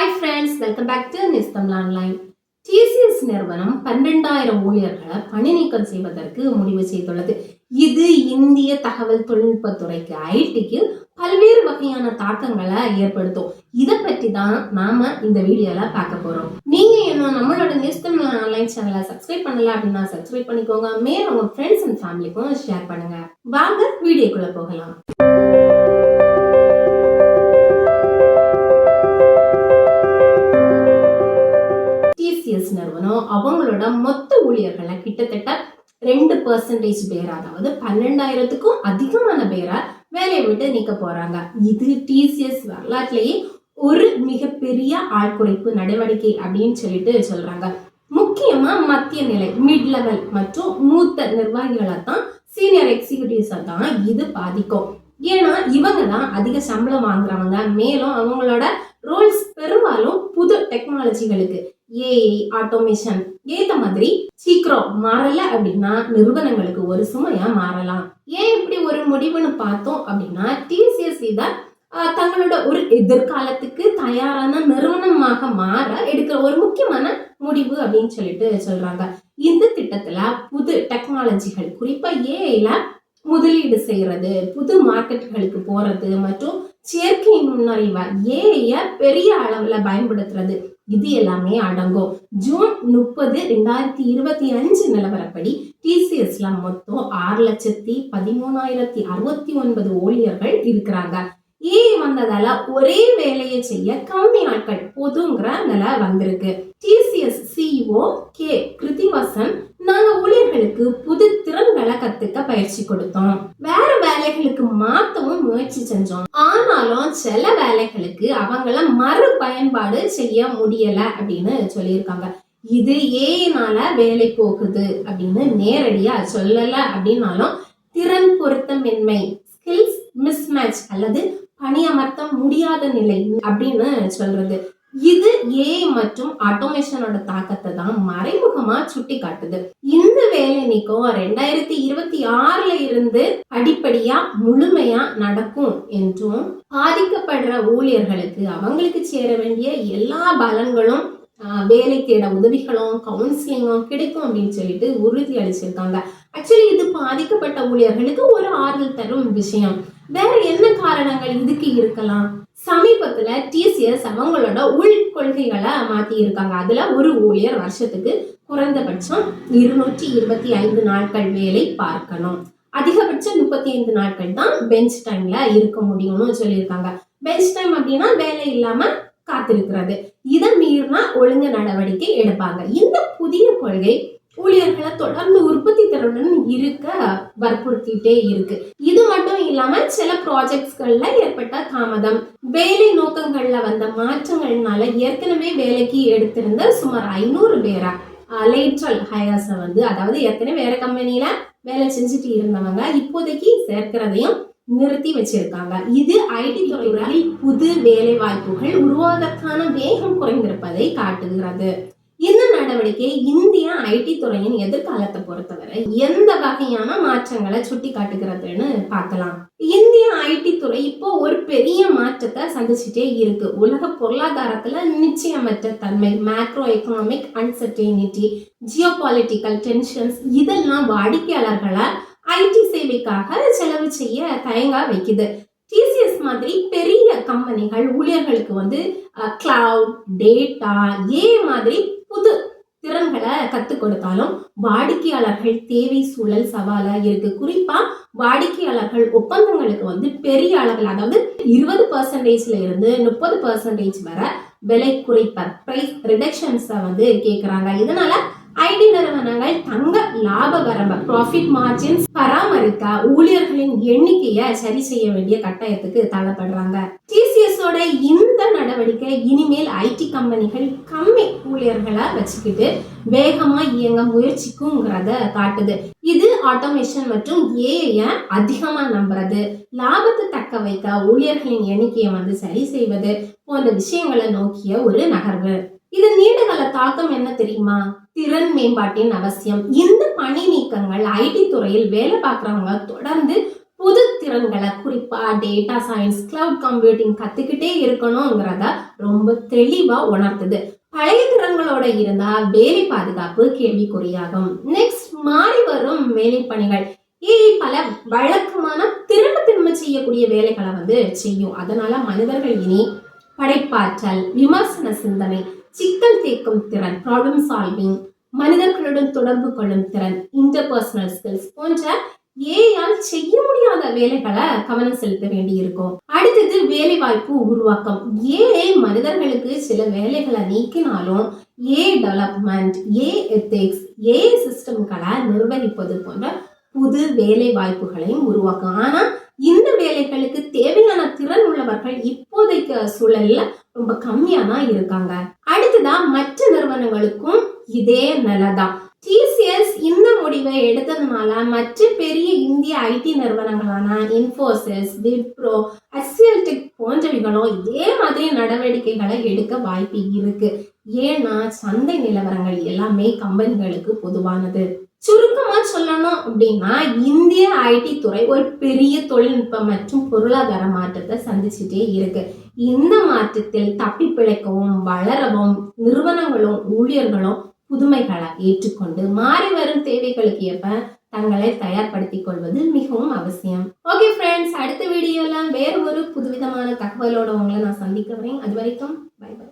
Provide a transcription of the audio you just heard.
Hi friends welcome back to Nistham online TCS நிறுவனம் பன்னிரெண்டாயிரம் ஊழியர்களை பணி நீக்கம் செய்வதற்கு முடிவு செய்துள்ளது. இது இந்திய தகவல் தொழில்நுட்பத்துறைக்கு ஐடிக்கு பல்வேறு வகையான தாக்கங்களை ஏற்படுத்தும். இதை பற்றி தான் நாம இந்த வீடியோல பார்க்க போறோம். நீங்க என்ன நம்மளோட நிஸ்தம் ஆன்லைன் சேனலை சப்ஸ்கிரைப் பண்ணல அப்படின்னா சப்ஸ்கிரைப் பண்ணிக்கோங்க. மேலும் உங்க ஃப்ரெண்ட்ஸ் அண்ட் ஃபேமிலிக்கும் ஷேர் பண்ணுங்க. வாங்க வீடியோக்குள்ள போகலாம். நிறுவனம் அவங்களோட மொத்த ஊழியர்களை கிட்டத்தட்ட ரெண்டு பர்சன்டேஜ் பேர் அதாவது பன்னெண்டாயிரத்துக்கும் அதிகமான பேரை வேலையை விட்டு நீக்க போறாங்க. இது டிசிஎஸ் வரலாற்றிலேயே ஒரு மிகப்பெரிய ஆள்குறைப்பு நடவடிக்கை அப்படின்னு சொல்லிட்டு சொல்றாங்க. முக்கியமா மத்திய நிலை மிட் லெவல் மற்றும் மூத்த நிர்வாகிகளை தான் சீனியர் எக்ஸிகியூட்டிவ்ஸை தான் இது பாதிக்கும். ஏன்னா இவங்க தான் அதிக சம்பளம் வாங்குறவங்க. மேலும் அவங்களோட ரோல்ஸ் பெரும்பாலும் புது டெக்னாலஜிகளுக்கு ஏஐ ஆட்டோமேஷன் ஏத்த மாதிரி சீக்கிரம் மாறல அப்படின்னா நிறுவனங்களுக்கு ஒரு சுமையா மாறலாம். ஏன் இப்படி ஒரு முடிவுன்னு பார்த்தோம் அப்படின்னா டிசிஎஸ்சி தான் தங்களோட ஒரு எதிர்காலத்துக்கு தயாரான நிறுவனமாக மாற எடுக்கிற ஒரு முக்கியமான முடிவு அப்படின்னு சொல்லிட்டு சொல்றாங்க. இந்த திட்டத்துல புது டெக்னாலஜிகள் குறிப்பா ஏஐல முதலீடு செய்யறது புது மார்க்கெட்டுகளுக்கு போறது மற்றும் செயற்கை நுண்ணறிவை ஏஐய பெரிய அளவுல பயன்படுத்துறது இது எல்லாமே அடங்கும். ஜூன் முப்பது ரெண்டாயிரத்தி இருபத்தி அஞ்சு நிலவரப்படி டிசிஎஸ்ல மொத்தம் ஆறு லட்சத்தி பதிமூணாயிரத்தி அறுபத்தி ஒன்பது ஊழியர்கள் இருக்கிறாங்க. ஏ வந்ததால ஒரே வேலையை செய்ய கம்மி ஆட்கள் போதுங்கிற நிலை வந்திருக்கு. டிசிஎஸ் சிஇஓ கே கிருத்திவாசன் நாங்க ஊழியர்களுக்கு புது திறன்களை கத்துக்க பயிற்சி கொடுத்தோம். வேற வேலைகளுக்கு மாத்தவும் முயற்சி செஞ்சோம். இருந்தாலும் சில வேலைகளுக்கு அவங்கள மறு பயன்பாடு செய்ய முடியல அப்படின்னு சொல்லியிருக்காங்க. இது ஏனால வேலை போகுது அப்படின்னு நேரடியா சொல்லல அப்படின்னாலும் திறன் பொருத்தமின்மை ஸ்கில்ஸ் மிஸ்மேட்ச் அல்லது பணியமர்த்த முடியாத நிலை அப்படின்னு சொல்றது. இது ஏ மற்றும் ஆட்டோமேஷனோட தாக்கத்தை தான் மறைமுகமா சுட்டி காட்டுது இந்த வேலை நீக்கம் ரெண்டாயிரத்தி இருபத்தி ஆறுல இருந்து அடிப்படையா முழுமையா நடக்கும் என்றும் பாதிக்கப்படுற ஊழியர்களுக்கு அவங்களுக்கு சேர வேண்டிய எல்லா பலன்களும் ஆஹ், வேலை தேட உதவிகளும் கவுன்சிலிங்கும் கிடைக்கும் அப்படின்னு சொல்லிட்டு உறுதி அளிச்சிருக்காங்க. ஆக்சுவலி இது பாதிக்கப்பட்ட ஊழியர்களுக்கு ஒரு ஆறுதல் தரும் விஷயம். வேற என்ன காரணங்கள் இதுக்கு இருக்கலாம்? சமீபத்துல டிசிஎஸ் அவங்களோட உள் கொள்கைகளை மாத்தி இருக்காங்க அதுல ஒரு ஊழியர் வருஷத்துக்கு குறைந்தபட்சம் இருநூற்றி இருபத்தி ஐந்து நாட்கள் வேலை பார்க்கணும். அதிகபட்சம் முப்பத்தி ஐந்து நாட்கள் தான் பெஞ்ச் டைம்ல இருக்க முடியும்னு சொல்லியிருக்காங்க. பெஞ்ச் டைம் அப்படின்னா வேலை இல்லாம காத்திருக்கிறது. இதை மீறினா ஒழுங்கு நடவடிக்கை எடுப்பாங்க. இந்த புதிய கொள்கை ஊழியர்களை தொடர்ந்து உற்பத்தி திறனுடன் இருக்க வற்புறுத்திட்டே இருக்கு. இது மட்டும் இல்லாம சில ப்ராஜெக்ட்ஸ்கள்ல ஏற்பட்ட தாமதம். வேலை நோக்கங்கள்ல வந்த மாற்றங்கள்னால ஏற்கனவே வேலைக்கு எடுத்திருந்த சுமார் ஐநூறு பேரா லேட்ரல் ஹயர்ஸை வந்து அதாவது ஏற்கனவே வேற கம்பெனியில வேலை செஞ்சுட்டு இருந்தவங்க இப்போதைக்கு சேர்க்கிறதையும் நிறுத்தி வச்சிருக்காங்க. இது ஐடி துறையில் புது வேலை வாய்ப்புகள் உருவாவதற்கான வேகம் குறைந்திருப்பதை காட்டுகிறது. இந்த நடவடிக்கை இந்திய ஐடி துறையின் எதிர்காலத்தை பொறுத்தவரை எந்த வகையான மாற்றங்களை சுட்டி காட்டுகிறதுன்னு பார்க்கலாம். இந்திய ஐடி துறை இப்போ ஒரு பெரிய மாற்றத்தை சந்திச்சுட்டே இருக்கு. உலக பொருளாதாரத்துல நிச்சயமற்ற தன்மை macro economic uncertainty geo political tensions இதெல்லாம் வாடிக்கையாளர்களை ஐடி சேவைக்காக செலவு செய்ய தயங்க வைக்குது. டிசிஎஸ் மாதிரி பெரிய கம்பெனிகள் ஊழியர்களுக்கு வந்து கிளவுட் டேட்டா ஏ மாதிரி திறன்களை கற்றுக் கொடுத்தாலும் வாடிக்கையாளர்கள் தேவை சூழல் சவாலா இருக்கு. குறிப்பா வாடிக்கையாளர்கள் ஒப்பந்தங்களுக்கு வந்து பெரிய அளவில் அதாவது இருபது பர்சன்டேஜ்ல இருந்து முப்பது பர்சன்டேஜ் வர விலை குறைப்பர் பிரைஸ் ரிடக்ஷன்ஸை வந்து கேட்குறாங்க இதனால ஐடி நிறுவனங்கள் தங்க லாப வரம்ப ப்ராஃபிட் மார்ஜின்ஸ் பராமரிக்க ஊழியர்களின் எண்ணிக்கையை சரி செய்ய வேண்டிய கட்டாயத்துக்கு தள்ளப்படுறாங்க. டிசிஎஸோட இந்த நடவடிக்கை இனிமேல் ஐடி கம்பெனிகள் கம்மி ஊழியர்களை வச்சுக்கிட்டு வேகமா இயங்க முயற்சிக்குங்கிறத காட்டுது. இது ஆட்டோமேஷன் மற்றும் ஏஐ அதிகமா நம்புறது. லாபத்தை தக்க வைக்க ஊழியர்களின் எண்ணிக்கையை வந்து சரி செய்வது போன்ற விஷயங்களை நோக்கிய ஒரு நகர்வு. இது நீண்ட கால தாக்கம் என்ன தெரியுமா? திறன் மேம்பாட்டின் அவசியம். இந்த பணி நீக்கங்கள் ஐடி துறையில் வேலை பார்க்குறவங்க தொடர்ந்து திறன்களை குறிப்பாக டேட்டா சயின்ஸ் கிளவுட் கம்ப்யூட்டிங் கற்றுக்கிட்டே இருக்கணுங்கிறத ரொம்ப தெளிவாக உணர்த்துது. பழைய திறன்களோட இருந்தா வேலை பாதுகாப்பு கேள்விக்குறியாகும். நெக்ஸ்ட் மாறி வரும் வேலை பணிகள். ஏஐ பல வழக்கமான திரும்ப திரும்ப செய்யக்கூடிய வேலைகளை வந்து செய்யும். அதனால மனிதர்கள் இனி படைப்பாற்றல் விமர்சன சிந்தனை சிக்கல் தீர்க்கும் திறன் ப்ராப்ளம் சால்விங் மனிதர்களுடன் தொடர்பு கொள்ளும் திறன் இன்டர்பர்சனல் ஸ்கில்ஸ் போன்ற ஏஆல் செய்ய முடியாத வேலைகளை கவனம் செலுத்த வேண்டி இருக்கும் அடுத்தது வேலை வாய்ப்பு உருவாக்கம். ஏஐ மனிதர்களுக்கு சில வேலைகளை நீக்கினாலும் ஏ டெவலப்மெண்ட் ஏ எத்திக்ஸ் ஏ சிஸ்டம்களை நிர்வகிப்பது போன்ற புது வேலை வாய்ப்புகளையும் உருவாக்கும். ஆனா இந்த வேலைகளுக்கு தேவையான திறன் உள்ளவர்கள் இப்போதைக்கு சூழல்ல ரொம்ப கம்மியா தான் இருக்காங்க. அடுத்ததா மற்ற நிறுவனங்களுக்கும் இதே நிலைதான். டிசிஎஸ் இந்த முடிவை எடுத்ததுனால மற்ற பெரிய இந்திய ஐடி நிறுவனங்களான இன்ஃபோசிஸ் விப்ரோ அசியல்டெக் போன்றவைகளும் இதே மாதிரி நடவடிக்கைகளை எடுக்க வாய்ப்பு இருக்கு. ஏன்னா சந்தை நிலவரங்கள் எல்லாமே கம்பெனிகளுக்கு பொதுவானது. சுருக்கமா சொல்லணும் அப்படின்னா இந்திய ஐடி துறை ஒரு பெரிய தொழில்நுட்பம் மற்றும் பொருளாதார மாற்றத்தை சந்திச்சுட்டே இருக்கு. இந்த மாற்றத்தில் தப்பி பிழைக்கவும் வளரவும் நிறுவனங்களும் ஊழியர்களும் புதுமைகளை ஏற்றுக்கொண்டு மாறி வரும் தேவைகளுக்கு ஏற்ப தங்களை தயார்படுத்திக் கொள்வது மிகவும் அவசியம். ஓகே ஃப்ரெண்ட்ஸ் அடுத்த வீடியோல வேறு ஒரு புதுவிதமான தகவலோட உங்களை நான் சந்திக்க வரேன் அது வரைக்கும் பை பை